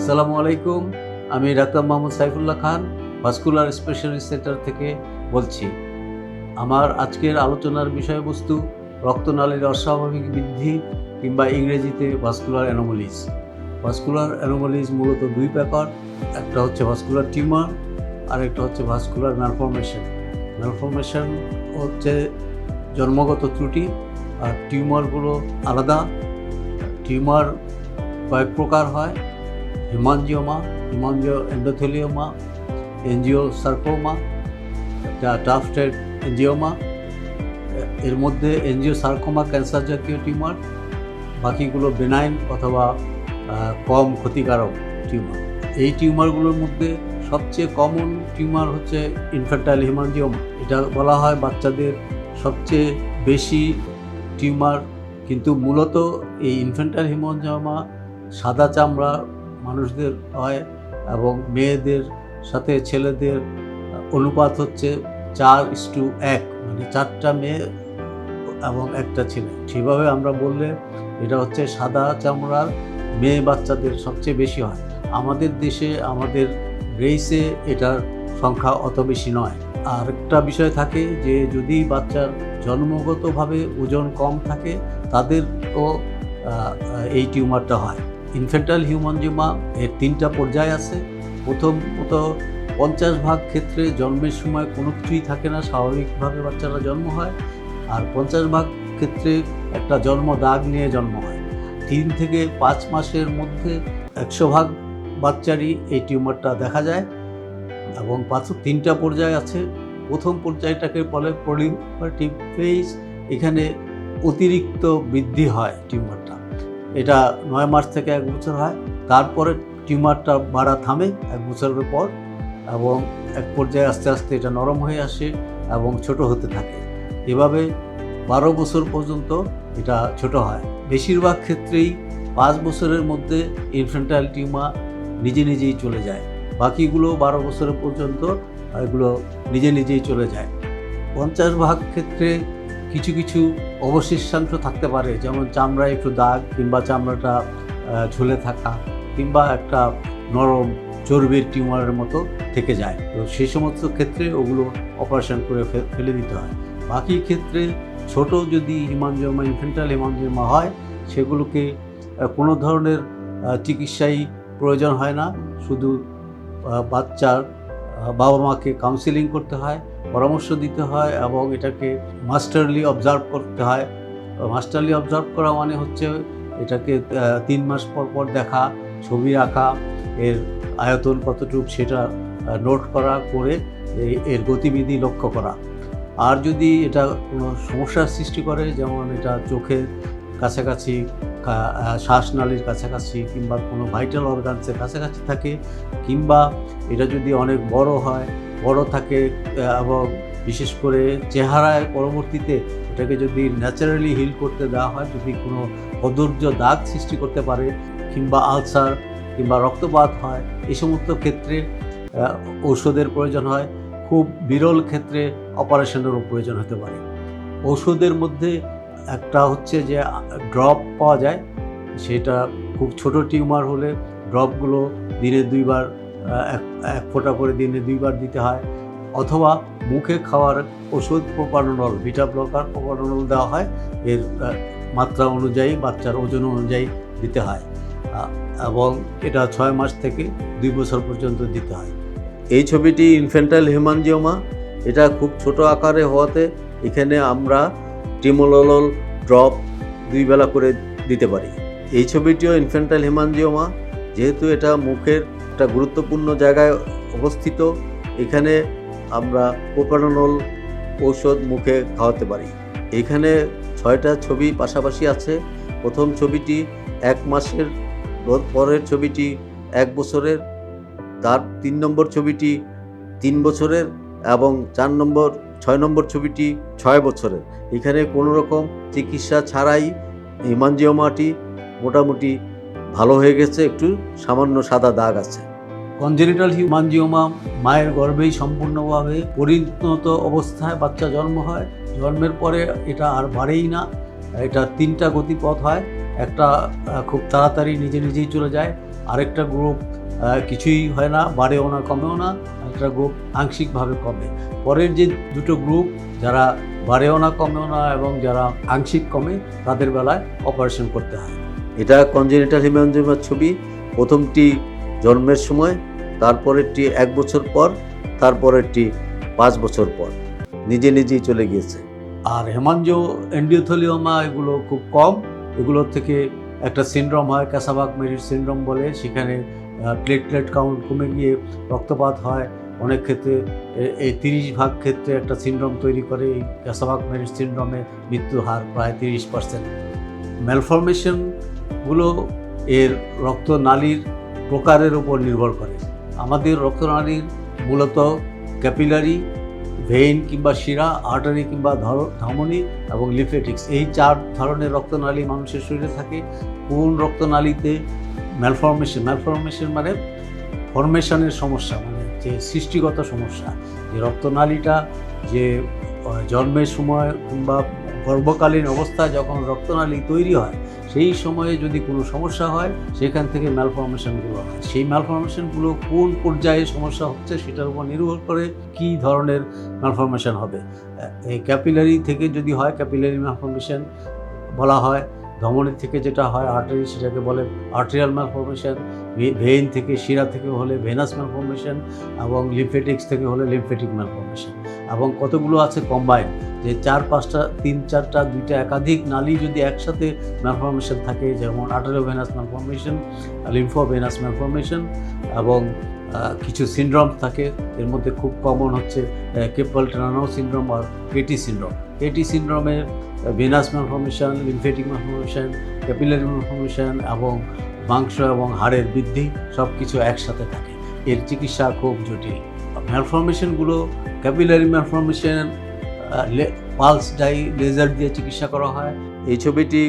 আসসালামু আলাইকুম। আমি doctor Mohammad Saifullah Khan, vascular specialist center থেকে বলছি। আমার আজকের আলোচনার বিষয়বস্তু রক্তনালীর অস্বাভাবিক বৃদ্ধি কিংবা ইংরেজিতে ভাস্কুলার অ্যানোমালিজ। ভাস্কুলার অ্যানোমালিজ মূলত দুই প্রকার, একটা হচ্ছে ভাস্কুলার টিউমার আর একটা হচ্ছে ভাস্কুলার ম্যালফরমেশন ম্যালফরমেশন হচ্ছে জন্মগত ত্রুটি আর টিউমারগুলো আলাদা। টিউমার কয়েক প্রকার হয় হিমাঞ্জিওমা হিমাঞ্জিও এন্ডোথেলিওমা এনজিও সার্কোমা টাফটেড এনজিওমা এর মধ্যে এনজিও সার্কোমা ক্যান্সার জাতীয় টিউমার বাকিগুলো বেনাইন অথবা কম ক্ষতিকারক টিউমার এই টিউমারগুলোর মধ্যে সবচেয়ে কমন টিউমার হচ্ছে ইনফ্যান্টাইল হিমাঞ্জিওমা এটা বলা হয় বাচ্চাদের সবচেয়ে বেশি টিউমার কিন্তু মূলত এই ইনফ্যান্টাইল হিমাঞ্জিওমা সাদা চামড়া মানুষদের হয় এবং মেয়েদের সাথে ছেলেদের অনুপাত হচ্ছে চার ইস্টু এক মানে চারটা মেয়ে এবং একটা ছেলে। সেভাবে আমরা বললে এটা হচ্ছে সাদা চামড়ার মেয়ে বাচ্চাদের সবচেয়ে বেশি হয়। আমাদের দেশে, আমাদের রেইসে এটার সংখ্যা অত বেশি নয়। আর একটা বিষয় থাকে যে যদি বাচ্চার জন্মগতভাবে ওজন কম থাকে, তাদেরও এই টিউমারটা হয়। ইনফেন্টাল হিউমানজিমা এর তিনটা পর্যায় আছে। প্রথমত, পঞ্চাশ ভাগ ক্ষেত্রে জন্মের সময় কোনো কিছুই থাকে না, স্বাভাবিকভাবে বাচ্চারা জন্ম হয়। আর পঞ্চাশ ভাগ ক্ষেত্রে একটা জন্ম দাগ নিয়ে জন্ম হয়। তিন থেকে পাঁচ মাসের মধ্যে একশো ভাগ বাচ্চারই এই টিউমারটা দেখা যায়। এবং পাঁচ, তিনটা পর্যায় আছে। প্রথম পর্যায়টাকে বলে প্রলিফারেটিভ ফেজ। এখানে অতিরিক্ত বৃদ্ধি হয় টিউমারটা। এটা নয় মাস থেকে এক বছর হয়। তারপরে টিউমারটা বাড়া থামে এক বছরের পর এবং এক পর্যায়ে আস্তে আস্তে এটা নরম হয়ে আসে এবং ছোট হতে থাকে। এভাবে বারো বছর পর্যন্ত এটা ছোট হয়। বেশিরভাগ ক্ষেত্রেই পাঁচ বছরের মধ্যে ইনফেন্টাইল টিউমার নিজে নিজেই চলে যায়। বাকিগুলো বারো বছর পর্যন্ত এগুলো নিজে নিজেই চলে যায়। পঞ্চাশ ভাগ ক্ষেত্রে কিছু কিছু অবশিষ্টাংশ থাকতে পারে, যেমন চামড়ায় একটু দাগ কিংবা চামড়াটা ঝুলে থাকা কিংবা একটা নরম চর্বির টিউমারের মতো থেকে যায়। তো সেই সমস্ত ক্ষেত্রে ওগুলো অপারেশন করে ফেলে দিতে হয়। বাকি ক্ষেত্রে ছোট যদি হিমাঞ্জিওমা ইনফেন্টাল হিমাঞ্জিওমা হয়, সেগুলোকে কোনো ধরনের চিকিৎসাই প্রয়োজন হয় না। শুধু বাচ্চার বাবা মাকে কাউন্সিলিং করতে হয়। পরামর্শ দিতে হয় এবং এটাকে মাস্টারলি অবজার্ভ করতে হয়। মাস্টারলি অবজার্ভ করা মানে হচ্ছে এটাকে তিন মাস পর পর দেখা, ছবি আঁকা, এর আয়তন কতটুকু সেটা নোট করা, করে এর গতিবিধি লক্ষ্য করা। আর যদি এটা কোনো সমস্যার সৃষ্টি করে, যেমন এটা চোখের কাছাকাছি শ্বাসনালীর কাছাকাছি কিংবা কোনো ভাইটাল অর্গানসের কাছাকাছি থাকে, কিংবা এটা যদি অনেক বড় হয় বড় থাকে, এবং বিশেষ করে চেহারায় পরবর্তীতে এটাকে যদি ন্যাচারালি হিল করতে দেওয়া হয়, যদি কোনো কদর্য দাগ সৃষ্টি করতে পারে, কিংবা আলসার কিংবা রক্তপাত হয়, এই সমস্ত ক্ষেত্রে ঔষধের প্রয়োজন হয়। খুব বিরল ক্ষেত্রে অপারেশনেরও প্রয়োজন হতে পারে। ওষুধের মধ্যে একটা হচ্ছে যে, ড্রপ পাওয়া যায়, সেটা খুব ছোট টিউমার হলে ড্রপগুলো দিনে দুইবার এক এক ফোঁটা করে দিনে দুইবার দিতে হয়। অথবা মুখে খাওয়ার ওষুধ প্রোপানোনল বিটা ব্লকার প্রোপানোনল দেওয়া হয়। এর মাত্রা অনুযায়ী, বাচ্চার ওজন অনুযায়ী দিতে হয়। এবং এটা ছয় মাস থেকে দুই বছর পর্যন্ত দিতে হয়। এই ছবিটি ইনফেন্টাইল হেমানজিওমা এটা খুব ছোট আকারে হওয়াতে এখানে আমরা টিমোলোলল ড্রপ দুই বেলা করে দিতে পারি। এই ছবিটিও ইনফেন্টাইল হেমানজিওমা যেহেতু এটা মুখের একটা গুরুত্বপূর্ণ জায়গায় অবস্থিত। এখানে আমরা প্রোপানোনল ঔষধ মুখে খাওয়াতে পারি। এখানে ছয়টা ছবি পাশাপাশি আছে। প্রথম ছবিটি এক মাসের পরের ছবিটি এক বছরের। তার তিন নম্বর ছবিটি তিন বছরের এবং চার নম্বর, ছয় নম্বর ছবিটি ছয় বছরের। এখানে কোনো রকম চিকিৎসা ছাড়াই হিমাঞ্জিওমাটি মোটামুটি ভালো হয়ে গেছে। একটু সামান্য সাদা দাগ আছে। কনজেনিটাল হিউমানজিওমা, মায়ের গর্ভেই সম্পূর্ণভাবে পরিণত অবস্থায় বাচ্চা জন্ম হয়। জন্মের পরে এটা আর বাড়েই না, এটা তিনটা গতিপথ হয়। একটা খুব তাড়াতাড়ি নিজে নিজেই চলে যায়, আরেকটা গ্রুপ কিছুই হয় না, বাড়েও না, কমেও না একটা গ্রুপ আংশিকভাবে কমে। পরের যে দুটো গ্রুপ যারা বাড়েও না, কমেও না এবং যারা আংশিক কমে, তাদের বেলায় অপারেশন করতে হয়। এটা কনজেনিটাল হিমাঞ্জিমার ছবি। প্রথমটি জন্মের সময়, তারপরেরটি এক বছর পর, তারপরেরটি পাঁচ বছর পর। নিজে নিজেই চলে গিয়েছে। আর হেমাঞ্জো, এন্ডিওথলিওমা এগুলো খুব কম। এগুলোর থেকে একটা সিনড্রোম হয় ক্যাসাবাক মেরিট সিনড্রোম বলে। সেখানে প্লেটলেট কাউন্ট কমে গিয়ে রক্তপাত হয়। অনেক ক্ষেত্রে এই তিরিশ ভাগ ক্ষেত্রে একটা সিনড্রোম তৈরি করে। এই ক্যাসাবাক মেরিট সিনড্রোমে মৃত্যুর হার প্রায় তিরিশ পার্সেন্ট ম্যালফরমেশনগুলো এর রক্তনালীর প্রকারের উপর নির্ভর করে। আমাদের রক্তনালীর মূলত ক্যাপিলারি, ভেইন কিংবা শিরা, আর্টারি কিংবা ধমনী এবং লিফেটিক্স। এই চার ধরনের রক্তনালী মানুষের শরীরে থাকে। কোন রক্তনালীতে ম্যালফরমেশন ম্যালফরমেশন মানে ফরমেশনের সমস্যা মানে যে সৃষ্টিগত সমস্যা। যে রক্তনালীটা যে জন্মের সময় কিংবা গর্ভকালীন অবস্থায় যখন রক্তনালী তৈরি হয় সেই সময়ে যদি কোনো সমস্যা হয়, সেখান থেকে ম্যালফরমেশনগুলো হয়। সেই ম্যালফরমেশনগুলো কোন পর্যায়ে সমস্যা হচ্ছে সেটার উপর নির্ভর করে কি ধরনের ম্যালফরমেশন হবে। এই ক্যাপিলারি থেকে যদি হয় ক্যাপিলারি ম্যালফরমেশন বলা হয়, ধমনী থেকে যেটা হয় আর্টারি সেটাকে বলে আর্টেরিয়াল ম্যালফরমেশন ভেইন থেকে, শিরা থেকে হলে ভেনাস ম্যালফরমেশন এবং লিমফেটিক্স থেকে হলে লিমফেটিক ম্যালফরমেশন এবং কতগুলো আছে কম্বাইন যে চার, পাঁচটা, তিন, চারটা, দুইটা একাধিক নালী যদি একসাথে ম্যালফরমেশন থাকে, যেমন arteriovenous malformation lymphovenous malformation এবং কিছু সিনড্রোম থাকে, এর মধ্যে খুব কমন হচ্ছে কেপল টেনানো সিনড্রোম আর KT syndrome KT সিনড্রোমে venous malformation lymphatic malformation capillary malformation এবং মাংস এবং হাড়ের বৃদ্ধি সব কিছু একসাথে থাকে। এর চিকিৎসা খুব জটিল। ম্যালফরমেশনগুলো capillary malformation pulse dye laser দিয়ে চিকিৎসা করা হয়। এই ছবিটি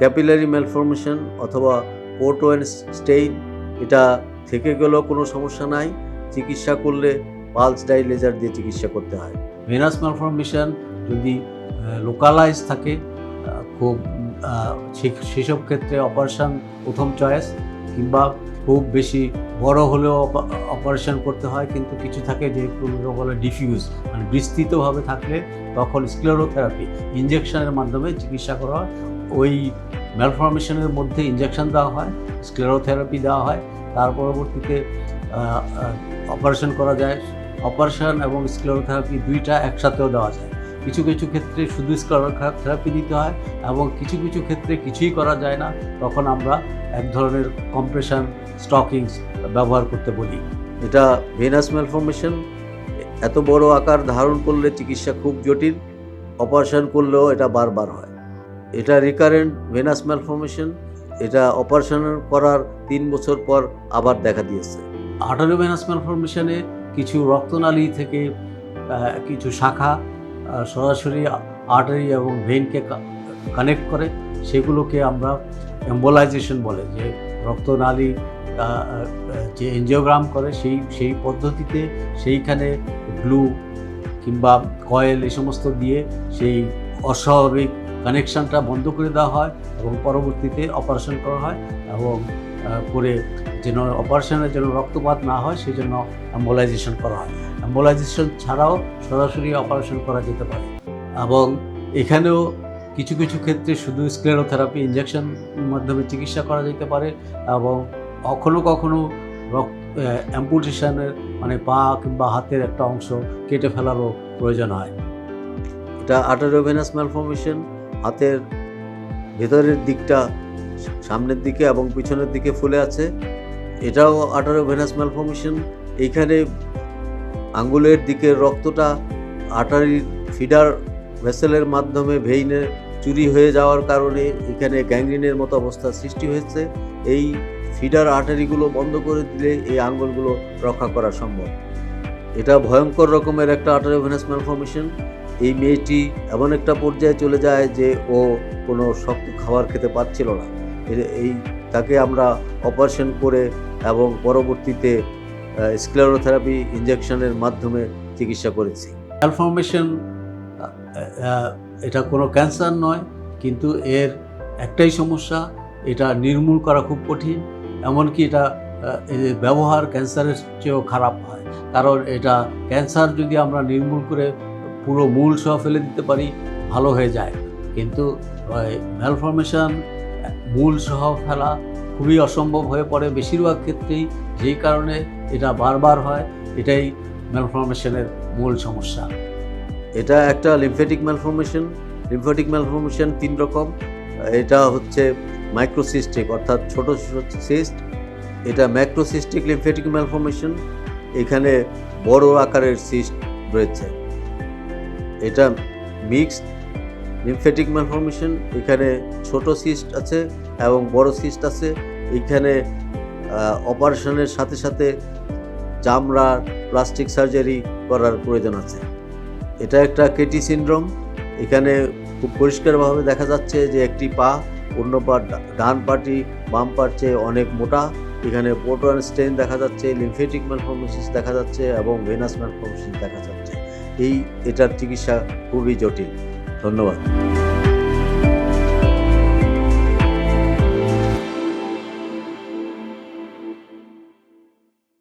ক্যাপিলারি ম্যালফরমেশন অথবা পোর্টোয়েন স্টেইন এটা থেকে গেলেও কোনো সমস্যা নাই। চিকিৎসা করলে পালস ডাই লেজার দিয়ে চিকিৎসা করতে হয়। ভেনাস ম্যালফরমেশন যদি লোকালাইজ থাকে খুব সেসব ক্ষেত্রে অপারেশান প্রথম চয়েস কিংবা খুব বেশি বড় হলেও অপারেশন করতে হয়, কিন্তু কিছু থাকে যে বলে ডিফিউজ মানে বিস্তৃতভাবে থাকলে তখন স্ক্লেরোথেরাপি ইঞ্জেকশনের মাধ্যমে চিকিৎসা করা হয়। ওই ম্যালফরমেশনের মধ্যে ইঞ্জেকশন দেওয়া হয় স্ক্লেরোথেরাপি দেওয়া হয়, তার পরবর্তীতে অপারেশন করা যায়। অপারেশন এবং স্ক্লেরোথেরাপি দুইটা একসাথেও দেওয়া যায়। কিছু কিছু ক্ষেত্রে শুধু থেরাপি দিতে হয় এবং কিছু কিছু ক্ষেত্রে কিছুই করা যায় না। তখন আমরা এক ধরনের কম্প্রেশন স্টকিংস ব্যবহার করতে বলি। এটা ভেনাস ম্যালফরমেশন এত বড় আকার ধারণ করলে চিকিৎসা খুব জটিল অপারেশন করলেও এটা বারবার হয়। এটা রিকারেন্ট ভেনাস ম্যালফরমেশন এটা অপারেশন করার তিন বছর পর আবার দেখা দিয়েছে। আঠারো ভেনাস ম্যালফরমেশনে কিছু রক্তনালী থেকে কিছু শাখা সরাসরি আর্টারি এবং ভেইনকে কানেক্ট করে, সেগুলোকে আমরা এম্বোলাইজেশন বলে, যে রক্তনালী যে এনজিওগ্রাম করে, সেই সেই পদ্ধতিতে সেইখানে গ্লু কিংবা কয়েল এই সমস্ত দিয়ে সেই অস্বাভাবিক কানেকশনটা বন্ধ করে দেওয়া হয় এবং পরবর্তীতে অপারেশন করা হয় এবং করে যেন অপারেশনের যেন রক্তপাত না হয় সেই জন্য অ্যাম্বোলাইজেশন করা হয়। অ্যাম্বোলাইজেশন ছাড়াও সরাসরি অপারেশন করা যেতে পারে। এবং এখানেও কিছু কিছু ক্ষেত্রে শুধু স্ক্লেরোথেরাপি ইঞ্জেকশন মাধ্যমে চিকিৎসা করা যেতে পারে এবং কখনো কখনো রক্ত অ্যাম্পুটেশনের মানে পা কিংবা হাতের একটা অংশ কেটে ফেলারও প্রয়োজন হয়। এটা আটারোভেনাস ম্যালফরমেশন হাতের ভেতরের দিকটা সামনের দিকে এবং পিছনের দিকে ফুলে আছে। এটাও আটারোভেনাস ম্যালফরমেশন এইখানে আঙ্গুলের দিকের রক্তটা আটারির ফিডার ভেসেলের মাধ্যমে ভেইনে চুরি হয়ে যাওয়ার কারণে এখানে গ্যাংগ্রিনের মতো অবস্থা সৃষ্টি হয়েছে। এই ফিডার আর্টারিগুলো বন্ধ করে দিলে এই আঙ্গুলগুলো রক্ষা করা সম্ভব। এটা ভয়ঙ্কর রকমের একটা আর্টারিভেনাস ম্যালফরমেশন এই মেয়েটি এমন একটা পর্যায়ে চলে যায় যে ও কোনো শক্ত খাবার খেতে পারছিল না। এই তাকে আমরা অপারেশন করে এবং পরবর্তীতে স্ক্লেরোথেরাপি ইঞ্জেকশনের মাধ্যমে চিকিৎসা করেছি। ম্যালফরমেশন এটা কোনো ক্যান্সার নয়, কিন্তু এর একটাই সমস্যা, এটা নির্মূল করা খুব কঠিন, এমনকি এটা ব্যবহার ক্যান্সারের চেয়েও খারাপ হয়। কারণ এটা ক্যান্সার যদি আমরা নির্মূল করে পুরো মূল সহ ফেলে দিতে পারি, ভালো হয়ে যায়। কিন্তু ম্যালফরমেশন মূল সহ ফেলা খুবই অসম্ভব হয়ে পড়ে। বেশিরভাগ ক্ষেত্রেই যেই কারণে এটা বারবার হয়, এটাই ম্যালফরমেশনের মূল সমস্যা। এটা একটা লিমফেটিক ম্যালফরমেশন লিমফেটিক ম্যালফরমেশন তিন রকম। এটা হচ্ছে মাইক্রোসিস্টিক অর্থাৎ ছোট সিস্ট এটা ম্যাক্রোসিস্টিক লিমফেটিক ম্যালফরমেশন এখানে বড় আকারের সিস্ট রয়েছে। এটা মিক্সড লিমফেটিক ম্যালফরমেশন এখানে ছোট সিস্ট আছে এবং বড় সিস্ট আছে। এখানে অপারেশনের সাথে সাথে চামড়া প্লাস্টিক সার্জারি করার প্রয়োজন আছে। এটা একটা কেটি সিনড্রোম এখানে খুব পরিষ্কারভাবে দেখা যাচ্ছে যে একটি পা, অন্য পা ডান পাটি, বাম পার চেয়ে অনেক মোটা। এখানে পোর্টোয়ান স্টেন দেখা যাচ্ছে লিমফেটিক ম্যালফরমেসিস দেখা যাচ্ছে এবং ভেনাস ম্যালফরমেসিস দেখা যাচ্ছে। এই, এটার চিকিৎসা খুবই জটিল। ধন্যবাদ।